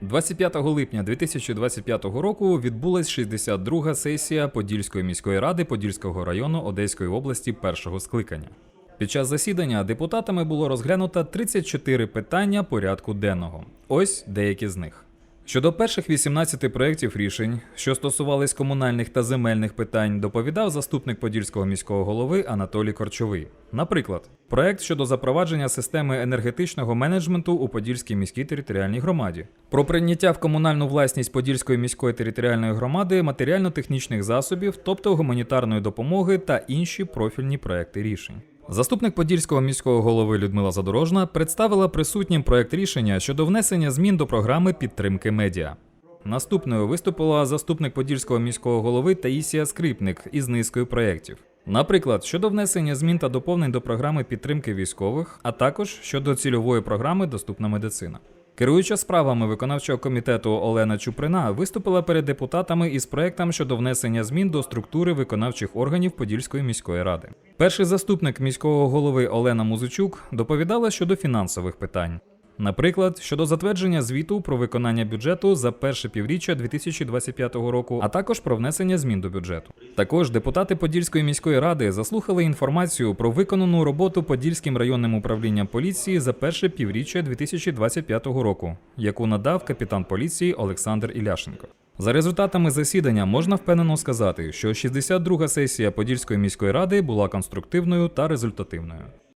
25 липня 2025 року відбулась 62-га сесія Подільської міської ради Подільського району Одеської області першого скликання. Під час засідання депутатами було розглянуто 34 питання порядку денного. Ось деякі з них. Щодо перших 18 проєктів рішень, що стосувались комунальних та земельних питань, доповідав заступник Подільського міського голови Анатолій Корчовий. Наприклад, проект щодо запровадження системи енергетичного менеджменту у Подільській міській територіальній громаді, про прийняття в комунальну власність Подільської міської територіальної громади матеріально-технічних засобів, тобто гуманітарної допомоги та інші профільні проекти рішень. Заступник Подільського міського голови Людмила Задорожна представила присутнім проект рішення щодо внесення змін до програми підтримки медіа. Наступною виступила заступник Подільського міського голови Таїсія Скрипник із низкою проєктів. Наприклад, щодо внесення змін та доповнень до програми підтримки військових, а також щодо цільової програми Доступна медицина. Керуюча справами виконавчого комітету Олена Чуприна виступила перед депутатами із проектом щодо внесення змін до структури виконавчих органів Подільської міської ради. Перший заступник міського голови Олена Музичук доповідала щодо фінансових питань. Наприклад, щодо затвердження звіту про виконання бюджету за перше півріччя 2025 року, а також про внесення змін до бюджету. Також депутати Подільської міської ради заслухали інформацію про виконану роботу Подільським районним управлінням поліції за перше півріччя 2025 року, яку надав капітан поліції Олександр Іляшенко. За результатами засідання можна впевнено сказати, що 62-га сесія Подільської міської ради була конструктивною та результативною.